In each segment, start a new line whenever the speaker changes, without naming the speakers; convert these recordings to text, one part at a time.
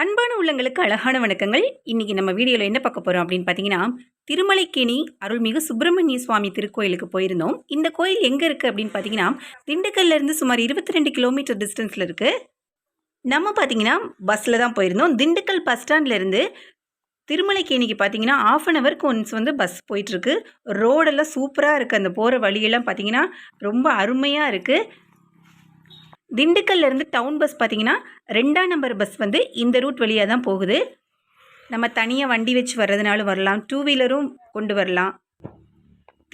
அன்பான உள்ளங்களுக்கு அழகான வணக்கங்கள். இன்றைக்கி நம்ம வீடியோவில் என்ன பார்க்க போகிறோம் அப்படின்னு பார்த்தீங்கன்னா திருமலைக்கேணி அருள்மிகு சுப்பிரமணிய சுவாமி திருக்கோயிலுக்கு போயிருந்தோம். இந்த கோயில் எங்கே இருக்குது அப்படின்னு பார்த்தீங்கன்னா திண்டுக்கல்ல இருந்து சுமார் இருபத்தி ரெண்டு கிலோமீட்டர் டிஸ்டன்ஸில் இருக்குது நம்ம பார்த்தீங்கன்னா பஸ்ஸில் தான் போயிருந்தோம். திண்டுக்கல் பஸ் ஸ்டாண்ட்லேருந்து திருமலைக்கேணிக்கு பார்த்தீங்கன்னா ஆஃப் அன் ஹவருக்கு ஒன்ஸ் வந்து பஸ் போயிட்டுருக்கு ரோடெல்லாம் சூப்பராக இருக்குது அந்த போகிற வழியெல்லாம் பார்த்தீங்கன்னா ரொம்ப அருமையாக இருக்குது திண்டுக்கல்லேருந்து டவுன் பஸ் பார்த்தீங்கன்னா ரெண்டாம் நம்பர் பஸ் வந்து இந்த ரூட் வழியாக தான் போகுது. நம்ம தனியாக வண்டி வச்சு வர்றதுனாலும் வரலாம். டூ வீலரும் கொண்டு வரலாம்.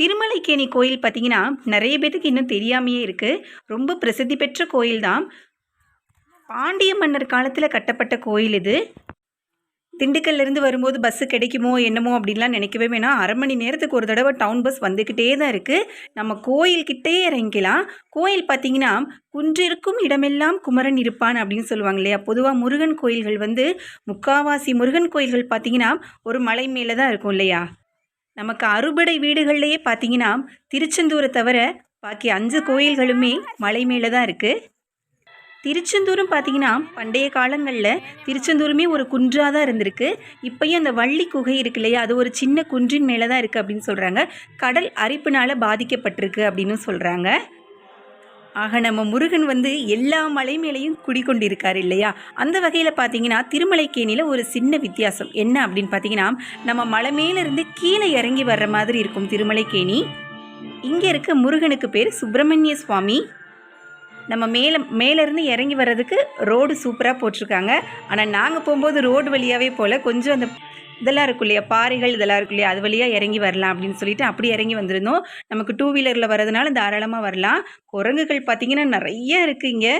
திருமலைக்கேணி கோயில் பார்த்தீங்கன்னா நிறைய பேத்துக்கு இன்னும் தெரியாமையே இருக்குது ரொம்ப பிரசித்தி பெற்ற கோயில் தான் பாண்டிய மன்னர் காலத்தில் கட்டப்பட்ட கோயில் இது. திண்டுக்கல்ல இருந்து வரும்போது பஸ்ஸு கிடைக்குமோ என்னமோ அப்படின்லாம் நினைக்கவே வேணாம். அரை மணி நேரத்துக்கு ஒரு தடவை டவுன் பஸ் வந்துக்கிட்டே தான் இருக்குது நம்ம கோயில்கிட்டே இறங்கிக்கலாம். கோயில் பார்த்தீங்கன்னா குன்றிருக்கும் இடமெல்லாம் குமரன் இருப்பான் அப்படின்னு சொல்லுவாங்க இல்லையா? பொதுவாக முருகன் கோயில்கள் வந்து முக்காவாசி முருகன் கோயில்கள் பார்த்தீங்கன்னா ஒரு மலை மேலே தான் இருக்கும் இல்லையா? நமக்கு அறுபடை வீடுகள்லையே பார்த்தீங்கன்னா திருச்செந்தூரை தவிர பாக்கி அஞ்சு கோயில்களுமே மலை மேலே தான் இருக்குது திருச்செந்தூரும் பார்த்தீங்கன்னா பண்டைய காலங்களில் திருச்செந்தூருமே ஒரு குன்றாக தான் இருந்திருக்கு. இப்போயும் அந்த வள்ளி குகை இருக்கு இல்லையா அது ஒரு சின்ன குன்றின் மேலே தான் இருக்குது அப்படின்னு சொல்கிறாங்க கடல் அரிப்பினால் பாதிக்கப்பட்டிருக்கு அப்படின்னு சொல்கிறாங்க ஆக நம்ம முருகன் வந்து எல்லா மலை மேலேயும் குடிக்கொண்டிருக்கார் இல்லையா? அந்த வகையில் பார்த்தீங்கன்னா திருமலைக்கேணியில் ஒரு சின்ன வித்தியாசம். என்ன அப்படின்னு பார்த்தீங்கன்னா நம்ம மலை மேலேருந்து கீழே இறங்கி வர்ற மாதிரி இருக்கும் திருமலைக்கேணி. இங்கே இருக்க முருகனுக்கு பேர் சுப்பிரமணிய சுவாமி. நம்ம மேலே மேலேருந்து இறங்கி வர்றதுக்கு ரோடு சூப்பராக போட்டிருக்காங்க. ஆனால் நாங்கள் போகும்போது ரோடு வழியாகவே போல் கொஞ்சம் அந்த இதெல்லாம் இருக்கும் இல்லையா? பாறைகள் இதெல்லாம் இருக்கும் இல்லையா? அது வழியாக இறங்கி வரலாம் அப்படின்னு சொல்லிட்டு அப்படி இறங்கி வந்திருந்தோம். நமக்கு டூ வீலரில் வர்றதுனால தாராளமாக வரலாம். குரங்குகள் பார்த்திங்கன்னா நிறைய இருக்குது இங்கே.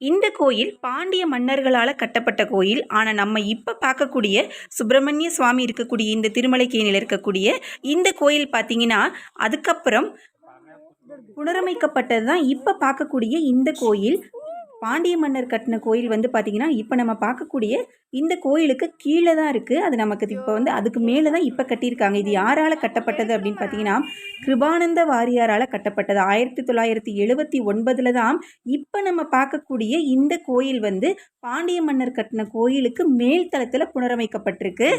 இந்த கோயில் பாண்டிய மன்னர்களால் கட்டப்பட்ட கோயில். ஆனால் நம்ம இப்போ பார்க்கக்கூடிய சுப்பிரமணிய சுவாமி இருக்கக்கூடிய இந்த திருமலைக்கேணியில் இருக்கக்கூடிய இந்த கோயில் பார்த்தீங்கன்னா அதுக்கப்புறம் புனரமைக்கப்பட்டது தான் இப்போ பார்க்கக்கூடிய இந்த கோயில். பாண்டிய மன்னர் கட்டின கோயில் வந்து பார்த்திங்கன்னா இப்போ நம்ம பார்க்கக்கூடிய இந்த கோயிலுக்கு கீழே தான் இருக்குது அது நமக்கு இப்போ வந்து அதுக்கு மேலே தான் இப்போ கட்டியிருக்காங்க. இது யாரால் கட்டப்பட்டது அப்படின்னு பார்த்தீங்கன்னா கிருபானந்த வாரியாரால் கட்டப்பட்டது. ஆயிரத்தி தொள்ளாயிரத்தி எழுபத்தி ஒன்பதில் தான் இப்போ நம்ம பார்க்கக்கூடிய இந்த கோயில் வந்து பாண்டிய மன்னர் கட்டின கோயிலுக்கு மேல் தளத்தில் புனரமைக்கப்பட்டிருக்கு.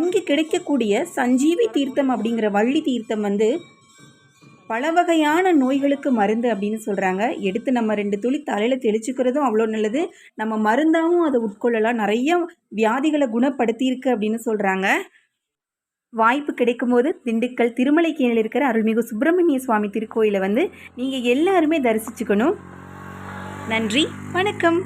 இங்கு கிடைக்கக்கூடிய சஞ்சீவி தீர்த்தம் அப்படிங்கிற வள்ளி தீர்த்தம் வந்து பல வகையான நோய்களுக்கு மருந்து அப்படின்னு சொல்கிறாங்க எடுத்து நம்ம ரெண்டு துளி தலையில் தெளிச்சுக்கிறதும் அவ்வளோ நல்லது. நம்ம மருந்தாகவும் அதை உட்கொள்ளலாம். நிறைய வியாதிகளை குணப்படுத்தியிருக்கு அப்படின்னு சொல்கிறாங்க வாய்ப்பு கிடைக்கும்போது திண்டுக்கல் திருமலைக்கேணியில் இருக்கிற அருள்மிகு சுப்பிரமணிய சுவாமி திருக்கோயிலை வந்து நீங்கள் எல்லாருமே தரிசிச்சுக்கணும். நன்றி. வணக்கம்.